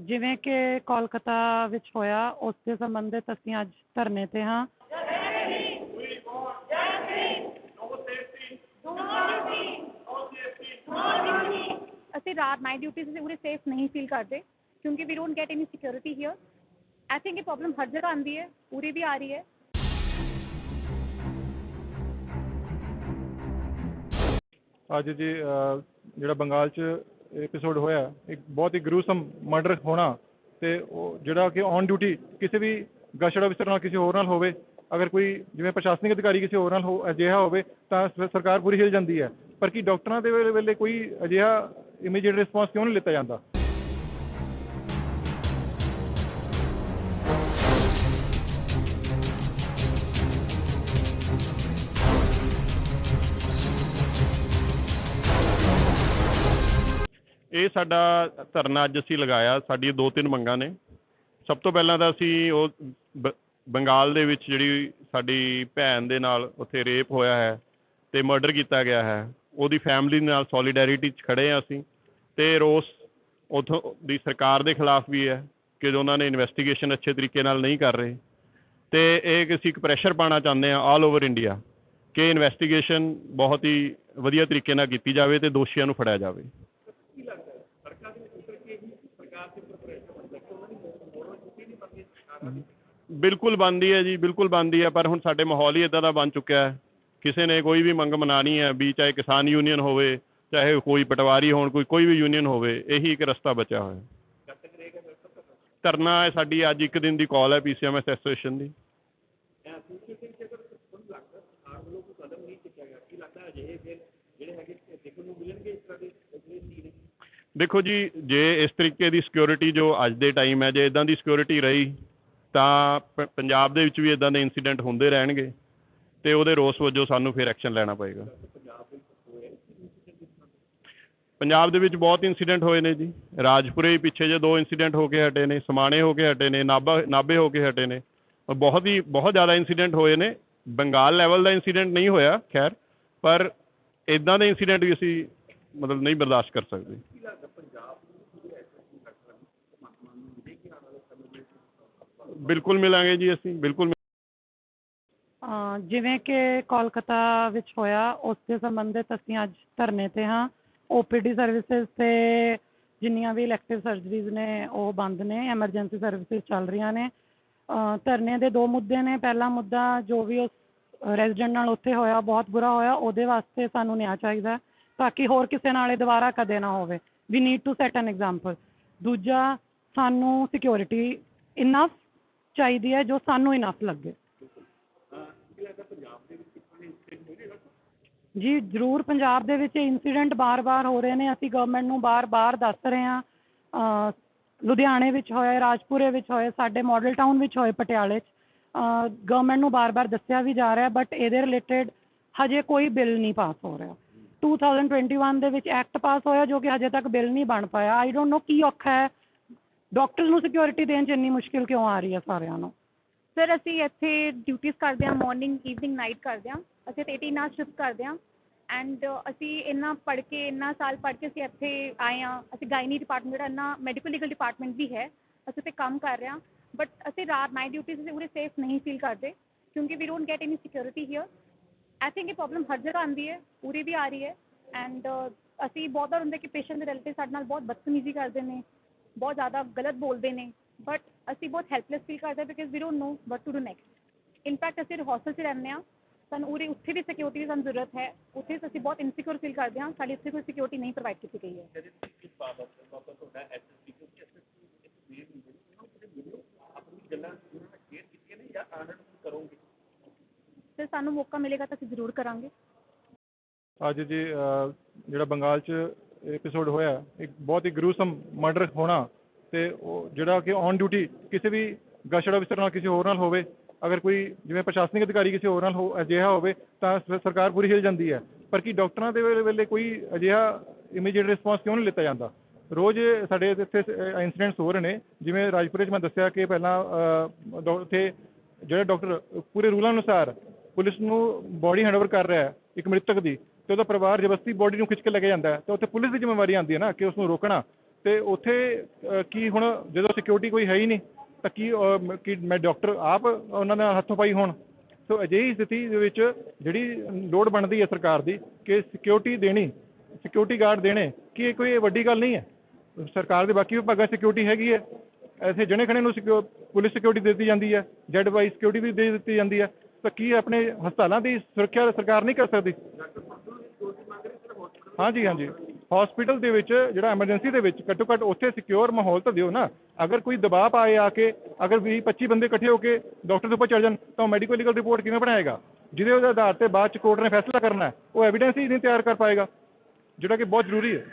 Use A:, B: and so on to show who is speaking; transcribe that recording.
A: ਜਿਵੇਂ ਕਿ ਕੋਲਕਾਤਾ ਵਿੱਚ ਹੋਇਆ ਉਸ ਦੇ ਸੰਬੰਧਿਤ ਅਸੀਂ ਅੱਜ ਧਰਨੇ ਤੇ ਹਾਂ।
B: ਅਸੀਂ ਰਾਤ ਨਾਈਟ ਡਿਊਟੀ ਸੇ ਪੂਰੇ ਸੇਫ ਨਹੀਂ ਫੀਲ ਕਰਦੇ ਕਿਉਂਕਿ we don't get any security here I think ਇਹ ਪ੍ਰੋਬਲਮ ਹਰ ਜਗ੍ਹਾ ਆਉਂਦੀ ਹੈ ਪੂਰੀ ਵੀ ਆ ਰਹੀ ਹੈ।
C: ਅੱਜ ਜੀ ਜਿਹੜਾ ਬੰਗਾਲ 'ਚ ਐਪੀਸੋਡ ਹੋਇਆ, ਇੱਕ ਬਹੁਤ ਹੀ ਗਰੂਸਮ ਮਰਡਰ ਹੋਣਾ ਤੇ ਉਹ ਜਿਹੜਾ ਕਿ ਔਨ ਡਿਊਟੀ ਕਿਸੇ ਵੀ ਗਸ਼ਟ ਅਫਸਰ ਨਾਲ ਕਿਸੇ ਹੋਰ ਨਾਲ ਹੋਵੇ, ਅਗਰ ਕੋਈ ਜਿਵੇਂ ਪ੍ਰਸ਼ਾਸਨਿਕ ਅਧਿਕਾਰੀ ਕਿਸੇ ਹੋਰ ਨਾਲ ਹੋ, ਅਜਿਹਾ ਹੋਵੇ ਤਾਂ ਸਰਕਾਰ ਪੂਰੀ ਹਿੱਲ ਜਾਂਦੀ ਹੈ। ਪਰ ਕੀ ਡਾਕਟਰਾਂ ਦੇ ਵੇਲੇ ਵੇਲੇ ਕੋਈ ਅਜਿਹਾ ਇਮੀਡੀਏਟ ਰਿਸਪਾਂਸ ਕਿਉਂ ਨਹੀਂ ਲਿੱਤਾ ਜਾਂਦਾ?
D: ਇਹ ਸਾਡਾ ਧਰਨਾ ਅੱਜ ਅਸੀਂ ਲਗਾਇਆ, ਸਾਡੀਆਂ ਦੋ ਤਿੰਨ ਮੰਗਾਂ ਨੇ। ਸਭ ਤੋਂ ਪਹਿਲਾਂ ਤਾਂ ਅਸੀਂ ਉਹ ਬ- ਬੰਗਾਲ ਦੇ ਵਿੱਚ ਜਿਹੜੀ ਸਾਡੀ ਭੈਣ ਦੇ ਨਾਲ ਉੱਥੇ ਰੇਪ ਹੋਇਆ ਹੈ ਤੇ ਮਰਡਰ ਕੀਤਾ ਗਿਆ ਹੈ, ਉਹਦੀ ਫੈਮਿਲੀ ਨਾਲ ਸੋਲੀਡੈਰਿਟੀ 'ਚ ਖੜੇ ਹਾਂ ਅਸੀਂ ਤੇ ਰੋਸ ਉਥੋਂ ਦੀ ਸਰਕਾਰ ਦੇ ਖਿਲਾਫ ਵੀ ਹੈ ਕਿ ਉਹਨਾਂ ਨੇ ਇਨਵੈਸਟੀਗੇਸ਼ਨ ਅੱਛੇ ਤਰੀਕੇ ਨਾਲ ਨਹੀਂ ਕਰ ਰਹੇ। ਤੇ ਇਹ ਕਿ ਅਸੀਂ ਇੱਕ ਪ੍ਰੈਸ਼ਰ ਪਾਉਣਾ ਚਾਹੁੰਦੇ ਹਾਂ ਆਲ ਓਵਰ ਇੰਡੀਆ ਕਿ ਇਨਵੈਸਟੀਗੇਸ਼ਨ ਬਹੁਤ ਹੀ ਵਧੀਆ ਤਰੀਕੇ ਨਾਲ ਕੀਤੀ ਜਾਵੇ ਤੇ ਦੋਸ਼ੀਆਂ ਨੂੰ ਫੜਿਆ ਜਾਵੇ। ਬਿਲਕੁਲ ਬਣਦੀ ਹੈ ਜੀ, ਬਿਲਕੁਲ ਬਣਦੀ ਹੈ, ਪਰ ਹੁਣ ਸਾਡੇ ਮਾਹੌਲ ਹੀ ਇਦਾਂ ਦਾ ਬਣ ਚੁੱਕਿਆ ਹੈ। ਕਿਸੇ ਨੇ ਕੋਈ ਵੀ ਮੰਗ ਮਨਾਣੀ ਹੈ ਵੀ ਚਾਹੇ ਕਿਸਾਨ ਯੂਨੀਅਨ ਹੋਵੇ, ਚਾਹੇ ਕੋਈ ਪਟਵਾਰੀ ਹੋਣ, ਕੋਈ ਕੋਈ ਵੀ ਯੂਨੀਅਨ ਹੋਵੇ, ਇਹੀ ਇੱਕ ਰਸਤਾ ਬਚਿਆ ਹੋਇਆ ਧਰਨਾ ਹੈ ਸਾਡੀ, ਅੱਜ ਇੱਕ ਦਿਨ ਦੀ ਕਾਲ ਹੈ ਪੀਸੀਐਮਐਸ ਐਸੋਸੀਏਸ਼ਨ ਦੀ। ਦੇਖੋ ਜੀ, ਜੇ ਇਸ ਤਰੀਕੇ ਦੀ ਸਿਕਿਉਰਿਟੀ ਜੋ ਅੱਜ ਦੇ ਟਾਈਮ ਹੈ, ਜੇ ਇਦਾਂ ਦੀ ਸਿਕਿਉਰਿਟੀ ਰਹੀ ਤਾਂ ਪ- ਪੰਜਾਬ ਦੇ ਵਿੱਚ ਵੀ ਇਦਾਂ ਦੇ ਇਨਸੀਡੈਂਟ ਹੁੰਦੇ ਰਹਿਣਗੇ ਤੇ ਉਹਦੇ ਰੋਸ ਵਜੋਂ ਸਾਨੂੰ ਫਿਰ ਐਕਸ਼ਨ ਲੈਣਾ ਪਏਗਾ। ਪੰਜਾਬ ਦੇ ਵਿੱਚ ਬਹੁਤ ਇਨਸੀਡੈਂਟ ਹੋਏ ਨੇ ਜੀ। ਰਾਜਪੁਰੇ ਹੀ ਪਿੱਛੇ ਜੇ ਦੋ ਇਨਸੀਡੈਂਟ ਹੋ ਕੇ ਹਟੇ ਨੇ, ਸਮਾਣੇ ਹੋ ਕੇ ਹਟੇ ਨੇ, ਨਾਭਾ, ਨਾਭੇ ਹੋ ਕੇ ਹਟੇ ਨੇ। ਔਰ ਬਹੁਤ ਹੀ, ਬਹੁਤ ਜ਼ਿਆਦਾ ਇਨਸੀਡੈਂਟ ਹੋਏ ਨੇ। ਬੰਗਾਲ ਲੈਵਲ ਦਾ ਇਨਸੀਡੈਂਟ ਨਹੀਂ ਹੋਇਆ, ਖੈਰ, ਪਰ ਇਦਾਂ ਦੇ ਇਨਸੀਡੈਂਟ ਵੀ ਅਸੀਂ ਮਤਲਬ ਨਹੀਂ ਬਰਦਾਸ਼ਤ ਕਰ ਸਕਦੇ। ਬਿਲਕੁਲ ਮਿਲਾਂਗੇ ਜੀ ਅਸੀਂ, ਬਿਲਕੁਲ
A: ਜਿਵੇਂ ਕਿ ਕੋਲਕਾਤਾ ਵਿੱਚ ਹੋਇਆ ਉਸ ਦੇ ਸੰਬੰਧਿਤ ਅਸੀਂ ਅੱਜ ਧਰਨੇ ਤੇ ਹਾਂ। ਓਪੀਡੀ ਸਰਵਿਸਿਜ਼ ਤੇ ਜਿੰਨੀਆਂ ਵੀ ਇਲੈਕਟਿਵ ਸਰਜਰੀਜ਼ ਨੇ, ਉਹ ਬੰਦ ਨੇ ਐਮਰਜੈਂਸੀ ਸਰਵਿਸਿਜ਼ ਚੱਲ ਰਹੀਆਂ ਨੇ। ਧਰਨੇ ਦੇ ਦੋ ਮੁੱਦੇ ਨੇ। ਪਹਿਲਾ ਮੁੱਦਾ ਜੋ ਵੀ ਉਸ ਰੈਜ਼ੀਡੈਂਟ ਨਾਲ ਉੱਥੇ ਹੋਇਆ, ਬਹੁਤ ਬੁਰਾ ਹੋਇਆ, ਉਹਦੇ ਵਾਸਤੇ ਸਾਨੂੰ ਨਿਆਂ ਚਾਹੀਦਾ ਤਾਂ ਕਿ ਹੋਰ ਕਿਸੇ ਨਾਲ ਇਹ ਦੁਬਾਰਾ ਕਦੇ ਨਾ ਹੋਵੇ। We need to set an example ਦੂਜਾ, ਸਾਨੂੰ ਸਿਕਿਉਰਿਟੀ ਇਨਫ ਚਾਹੀਦੀ ਹੈ ਜੋ ਸਾਨੂੰ ਇਨਫ ਲੱਗੇ। ਜੀ, ਜ਼ਰੂਰ ਪੰਜਾਬ ਦੇ ਵਿੱਚ ਇਨਸੀਡੈਂਟ ਬਾਰ-ਬਾਰ ਹੋ ਰਹੇ ਨੇ। ਅਸੀਂ ਗਵਰਨਮੈਂਟ ਨੂੰ ਬਾਰ-ਬਾਰ ਦੱਸ ਰਹੇ ਹਾਂ। ਲੁਧਿਆਣੇ ਵਿੱਚ ਹੋਏ ਰਾਜਪੁਰੇ ਵਿੱਚ ਹੋਏ ਸਾਡੇ ਮਾਡਲ ਟਾਊਨ ਵਿੱਚ ਹੋਏ ਪਟਿਆਲੇ 'ਚ। ਗਵਰਨਮੈਂਟ ਨੂੰ ਬਾਰ-ਬਾਰ ਦੱਸਿਆ ਵੀ ਜਾ ਰਿਹਾ ਬਟ ਇਹਦੇ ਰਿਲੇਟਡ ਹਜੇ ਕੋਈ ਬਿੱਲ ਨਹੀਂ ਪਾਸ ਹੋ ਰਿਹਾ। 2021 ਦੇ ਵਿੱਚ ਐਕਟ ਪਾਸ ਹੋਇਆ, ਜੋ ਕਿ ਹਜੇ ਤੱਕ ਬਿੱਲ ਨਹੀਂ ਬਣ ਪਾਇਆ। ਆਈ ਡੋਨਟ ਨੋ ਕੀ ਔਖਾ ਹੈ। ਡਾਕਟਰ ਨੂੰ ਸਿਕਿਉਰਿਟੀ ਦੇਣ 'ਚ ਇੰਨੀ ਮੁਸ਼ਕਿਲ ਕਿਉਂ ਆ ਰਹੀ ਹੈ ਸਾਰਿਆਂ ਨੂੰ?
B: ਸਰ ਅਸੀਂ ਇੱਥੇ ਡਿਊਟੀਆਂ ਕਰਦੇ ਹਾਂ ਮਾਰਨਿੰਗ ਈਵਨਿੰਗ ਨਾਈਟ ਕਰਦੇ ਹਾਂ। ਅਸੀਂ ਤੇ 18 ਆਵਰ ਸ਼ਿਫਟ ਕਰਦੇ ਹਾਂ। ਐਂਡ ਅਸੀਂ ਇੰਨਾ ਪੜ੍ਹ ਕੇ, ਇੰਨਾ ਸਾਲ ਪੜ੍ਹ ਕੇ ਅਸੀਂ ਇੱਥੇ ਆਏ ਹਾਂ। ਅਸੀਂ ਗਾਇਨੀ ਡਿਪਾਰਟਮੈਂਟ ਜਿਹੜਾ ਇੰਨਾ ਮੈਡੀਕਲ ਲੀਗਲ ਡਿਪਾਰਟਮੈਂਟ ਵੀ ਹੈ, ਅਸੀਂ ਉੱਥੇ ਕੰਮ ਕਰ ਰਹੇ ਹਾਂ। ਬਟ ਅਸੀਂ ਰਾਤ ਨਾਈਟ ਡਿਊਟੀਜ਼ ਸੇ ਪੂਰੇ ਸੇਫ ਨਹੀਂ ਫੀਲ ਕਰਦੇ, ਕਿਉਂਕਿ we don't get any security here I think ਇਹ ਪ੍ਰੋਬਲਮ ਹਰ ਜਗ੍ਹਾ ਆਉਂਦੀ ਹੈ, ਪੂਰੀ ਵੀ ਆ ਰਹੀ ਹੈ। ਐਂਡ ਅਸੀਂ ਬਹੁਤ ਵਾਰ ਹੁੰਦੇ ਕਿ ਪੇਸ਼ੈਂਟ ਦੇ ਰਿਲੇਟਿਵ ਸਾਡੇ ਨਾਲ ਬਹੁਤ ਬਦਤਮੀਜ਼ੀ ਕਰਦੇ ਨੇ। ਬਹੁਤ ਜ਼ਿਆਦਾ ਗਲਤ ਬੋਲਦੇ ਨੇ ਬਟ ਅਸੀਂ ਬਹੁਤ ਹੈਲਪਲੈਸ ਫੀਲ ਕਰਦੇ because we don't know what to do next in fact ਅਸੀਂ ਹੌਸਟਲ 'ਚ ਰਹਿੰਦੇ ਹਾਂ ਸਾਨੂੰ ਉਰੇ ਉੱਥੇ ਵੀ ਸਿਕਿਉਰਿਟੀ ਦੀ ਸਾਨੂੰ ਜ਼ਰੂਰਤ ਹੈ ਉੱਥੇ ਅਸੀਂ ਬਹੁਤ ਇਨਸਿਕਿਉਰ ਫੀਲ ਕਰਦੇ ਹਾਂ ਸਾਡੀ ਇੱਥੇ ਕੋਈ ਸਿਕਿਉਰਿਟੀ ਨਹੀਂ ਪ੍ਰੋਵਾਈਡ ਕੀਤੀ ਗਈ ਹੈ। ਸਰ ਸਾਨੂੰ ਮੌਕਾ ਮਿਲੇਗਾ ਤਾਂ ਅਸੀਂ ਜ਼ਰੂਰ ਕਰਾਂਗੇ।
C: ਅੱਜ ਜੀ ਅਹ, ਜਿਹੜਾ ਬੰਗਾਲ 'ਚ ਐਪੀਸੋਡ ਹੋਇਆ ਇੱਕ ਬਹੁਤ ਹੀ ਗਰੂਸਮ ਮਰਡਰ ਹੋਣਾ ਤੇ ਉਹ ਜਿਹੜਾ ਕਿ ਔਨ ਡਿਊਟੀ ਕਿਸੇ ਵੀ ਗਸ਼ਟ ਅਫਸਰ ਨਾਲ ਕਿਸੇ ਹੋਰ ਨਾਲ ਹੋਵੇ ਅਗਰ ਕੋਈ ਜਿਵੇਂ ਪ੍ਰਸ਼ਾਸਨਿਕ ਅਧਿਕਾਰੀ ਕਿਸੇ ਹੋਰ ਨਾਲ ਹੋ ਅਜਿਹਾ ਹੋਵੇ ਤਾਂ ਸ- ਸਰਕਾਰ ਪੂਰੀ ਹਿਲ ਜਾਂਦੀ ਹੈ। ਪਰ ਕੀ ਡਾਕਟਰਾਂ ਦੇ ਵੇਲੇ ਵੇਲੇ ਕੋਈ ਅਜਿਹਾ ਇਮੀਡੀਏਟ ਰਿਸਪਾਂਸ ਕਿਉਂ ਨਹੀਂ ਲਿੱਤਾ ਜਾਂਦਾ? ਰੋਜ਼ ਸਾਡੇ ਇੱਥੇ ਇਨਸੀਡੈਂਟਸ ਹੋ ਰਹੇ ਨੇ ਜਿਵੇਂ ਰਾਜਪੁਰੇ 'ਚ ਮੈਂ ਦੱਸਿਆ ਕਿ ਪਹਿਲਾਂ ਅਹ, ਡਾਕ- ਉੱਥੇ ਜਿਹੜਾ ਡਾਕਟਰ ਪੂਰੇ ਰੂਲਾਂ ਅਨੁਸਾਰ ਪੁਲਿਸ ਨੂੰ ਬੋਡੀ ਹੈਂਡਓਵਰ ਕਰ ਰਿਹਾ ਹੈ ਇੱਕ ਮ੍ਰਿਤਕ ਦੀ। ਤੇ ਉਹਦਾ ਪਰਿਵਾਰ ਜ਼ਬਰਦਸਤੀ ਬੋਡੀ ਨੂੰ ਖਿੱਚ ਕੇ ਲੈ ਕੇ ਜਾਂਦਾ ਹੈ। ਤੇ ਉੱਥੇ ਪੁਲਿਸ ਦੀ ਜ਼ਿੰਮੇਵਾਰੀ ਆਉਂਦੀ ਹੈ ਨਾ ਕਿ ਉਸ ਨੂੰ ਰੋਕਣਾ। ਤੇ ਉੱਥੇ ਕੀ ਹੁਣ ਜਦੋਂ ਸਿਕਿਉਰਿਟੀ ਕੋਈ ਹੈ ਹੀ ਨਹੀਂ ਤਾਂ ਕੀ ਅ, ਮੈਂ ਡਾਕਟਰ ਆਪ ਉਹਨਾਂ ਨਾਲ ਹੱਥੋਂ ਪਾਈ ਹੋਣ? ਸੋ ਅਜਿਹੀ ਸਥਿਤੀ ਦੇ ਵਿੱਚ ਜਿਹੜੀ ਲੋੜ ਬਣਦੀ ਹੈ ਸਰਕਾਰ ਦੀ ਕਿ ਸਿਕਿਉਰਿਟੀ ਦੇਣੀ ਸਿਕਿਉਰਿਟੀ ਗਾਰਡ ਦੇਣੇ ਕੀ ਇਹ ਕੋਈ ਵੱਡੀ ਗੱਲ ਨਹੀਂ ਹੈ? ਸਰਕਾਰ ਦੇ ਬਾਕੀ ਵਿਭਾਗਾਂ ਸਿਕਿਉਰਿਟੀ ਹੈਗੀ ਹੈ। ਐਸੇ ਜਣੇ ਖਣੇ ਨੂੰ ਸਿਕਿਉ- ਪੁਲਿਸ ਸਿਕਿਉਰਿਟੀ ਦਿੱਤੀ ਜਾਂਦੀ ਹੈ ਜੈਡ ਵਾਈ ਸਿਕਿਉਰਿਟੀ ਵੀ ਦੇ ਦਿੱਤੀ ਜਾਂਦੀ ਹੈ। ਤਾਂ ਕੀ ਆਪਣੇ ਹਸਪਤਾਲਾਂ ਦੀ ਸੁਰੱਖਿਆ ਸਰਕਾਰ ਨਹੀਂ ਕਰ ਸਕਦੀ? ਹਾਂਜੀ ਹਾਂਜੀ। ਹਸਪੀਟਲ ਦੇ ਵਿੱਚ, ਜਿਹੜਾ ਐਮਰਜੈਂਸੀ ਦੇ ਵਿੱਚ ਘੱਟੋ ਘੱਟ ਉੱਥੇ ਸਿਕਿਉਰ ਮਾਹੌਲ ਤਾਂ ਦਿਓ ਨਾ। ਅਗਰ ਕੋਈ ਦਬਾਅ ਪਾਏ ਆ ਕੇ, ਅਗਰ 20 25 ਬੰਦੇ ਇਕੱਠੇ ਹੋ ਕੇ ਡਾਕਟਰ ਦੇ ਉੱਪਰ ਚੜ ਜਾਣ, ਤਾਂ ਮੈਡੀਕਲ ਲੀਗਲ ਰਿਪੋਰਟ ਕਿਵੇਂ ਬਣਾਏਗਾ? ਜਿਹਦੇ ਆਧਾਰ ਤੇ ਬਾਅਦ ਚ ਕੋਰਟ ਨੇ ਫੈਸਲਾ ਕਰਨਾ, ਉਹ ਐਵੀਡੈਂਸ ਹੀ ਨਹੀਂ ਤਿਆਰ ਕਰ ਪਾਏਗਾ। ਜਿਹੜਾ ਕਿ ਬਹੁਤ ਜ਼ਰੂਰੀ ਹੈ।